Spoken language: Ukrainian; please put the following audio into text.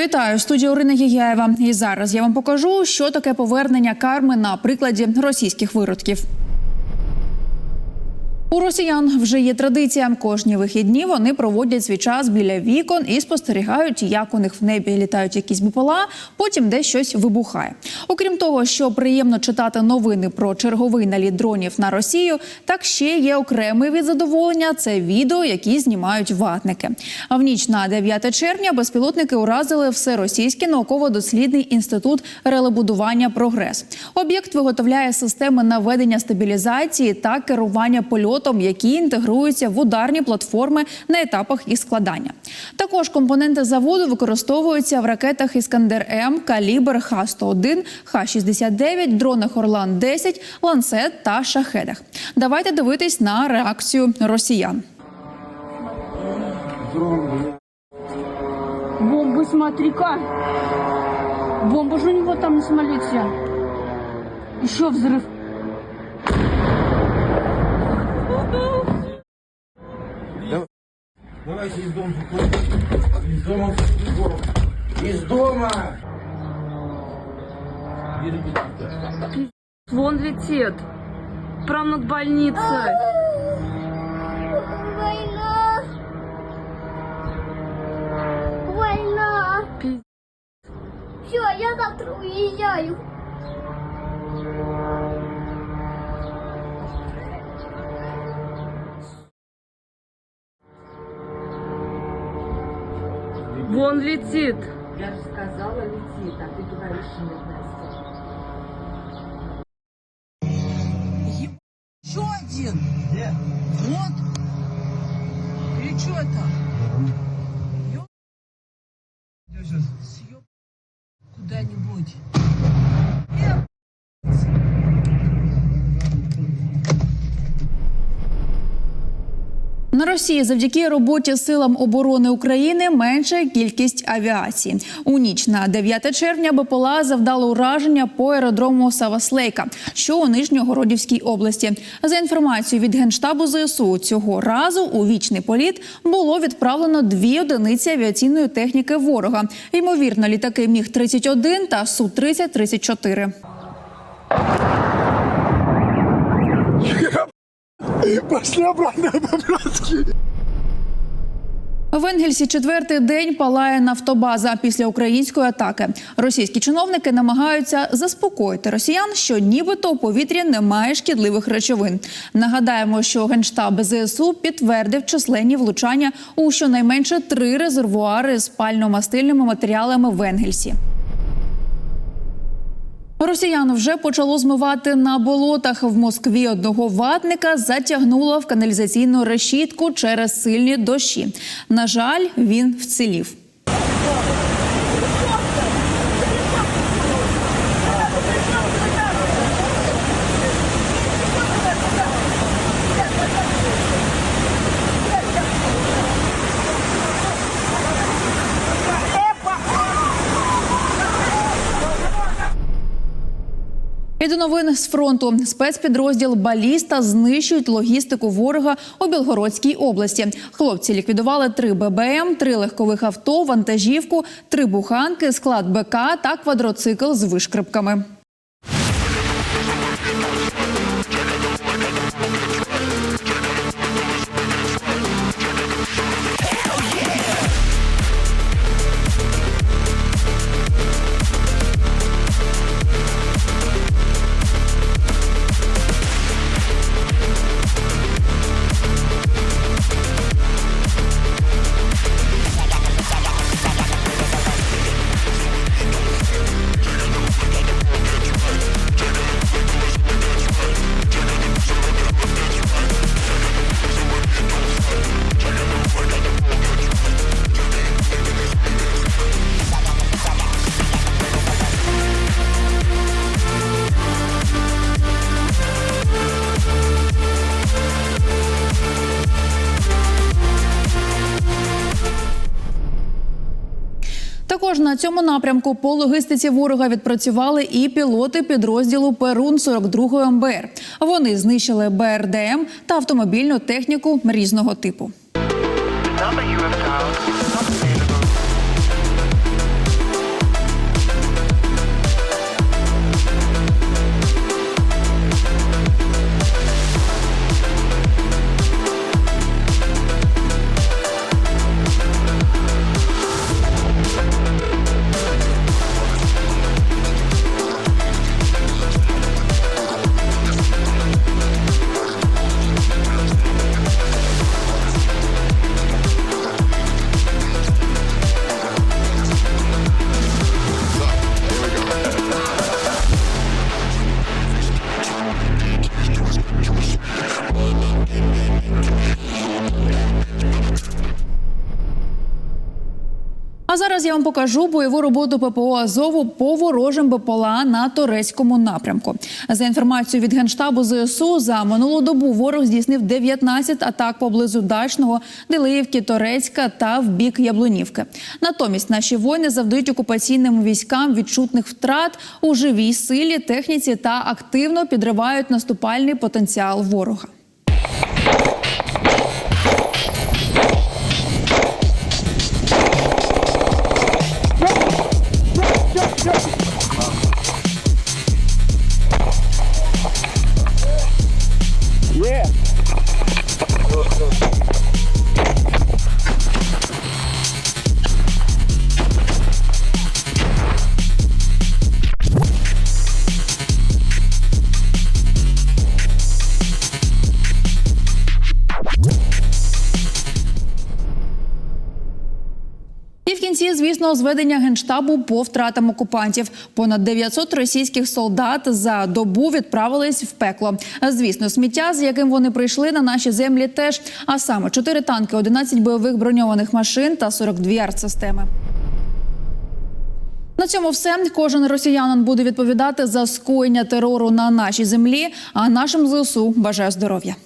Вітаю студія Орина Єгяєва. І зараз я вам покажу, що таке повернення карми на прикладі російських виродків. У росіян вже є традиція. Кожні вихідні вони проводять свій час біля вікон і спостерігають, як у них в небі літають якісь БПЛА, потім десь щось вибухає. Окрім того, що приємно читати новини про черговий наліт дронів на Росію, так ще є окремий від задоволення. Це відео, які знімають ватники. А в ніч на 9 червня безпілотники уразили всеросійський науково-дослідний інститут релебудування Прогрес. Об'єкт виготовляє системи наведення стабілізації та керування польотом, які інтегруються в ударні платформи на етапах їх складання. Також компоненти заводу використовуються в ракетах Іскандер М, Калібр, Х-101, Х-69, дронах Орлан 10 Ланцет та Шахедах. Давайте дивитись на реакцію росіян. Бомбы, смотри-ка. Бомба же у него там на самолете. Еще взрыв. Давайте из дома выходим. Из дома. Из дома. Вон летит. Прям над больницей. Война! Война! Пи- Все, я завтра уезжаю. Вон летит. Я же сказала летит, а ты говоришь нет, Настя. Еще один. Где? Вот. Или что это? Ё- Куда-нибудь. На Росії завдяки роботі силам оборони України менша кількість авіації. У ніч на 9 червня БПЛА завдало ураження по аеродрому Саваслейка, що у Нижньогородівській області. За інформацією від генштабу ЗСУ, цього разу у вічний політ було відправлено дві одиниці авіаційної техніки ворога. Ймовірно, літаки Міг 31 та Су 30 34 Пошли обратно по-братски. В Енгельсі четвертий день палає нафтобаза після української атаки. Російські чиновники намагаються заспокоїти росіян, що нібито у повітрі немає шкідливих речовин. Нагадаємо, що генштаб ЗСУ підтвердив численні влучання у щонайменше три резервуари з пально-мастильними матеріалами в Енгельсі. Росіян вже почало змивати на болотах в Москві. Одного ватника затягнуло в каналізаційну решітку через сильні дощі. На жаль, він вцілів. І до новин з фронту спецпідрозділ Баліста знищують логістику ворога у Білгородській області. Хлопці ліквідували три ББМ, три легкових авто, вантажівку, три буханки, склад БК та квадроцикл з вишкрипками. На цьому напрямку по логістиці ворога відпрацювали і пілоти підрозділу Перун 42 МБР. Вони знищили БРДМ та автомобільну техніку різного типу. А зараз я вам покажу бойову роботу ППО Азову по ворожим БПЛА на турецькому напрямку. За інформацією від генштабу ЗСУ, за минулу добу ворог здійснив 19 атак поблизу Дачного, Делиївки, Торецька та в бік Яблунівки. Натомість наші воїни завдають окупаційним військам відчутних втрат у живій силі, техніці та активно підривають наступальний потенціал ворога. Звісно, зведення генштабу по втратам окупантів. Понад 900 російських солдат за добу відправились в пекло. Звісно, сміття, з яким вони прийшли на наші землі, теж а саме 4 танки, 11 бойових броньованих машин та 42 артсистеми. На цьому все. Кожен росіянин буде відповідати за скоєння терору на нашій землі. А нашим ЗСУ бажаю здоров'я.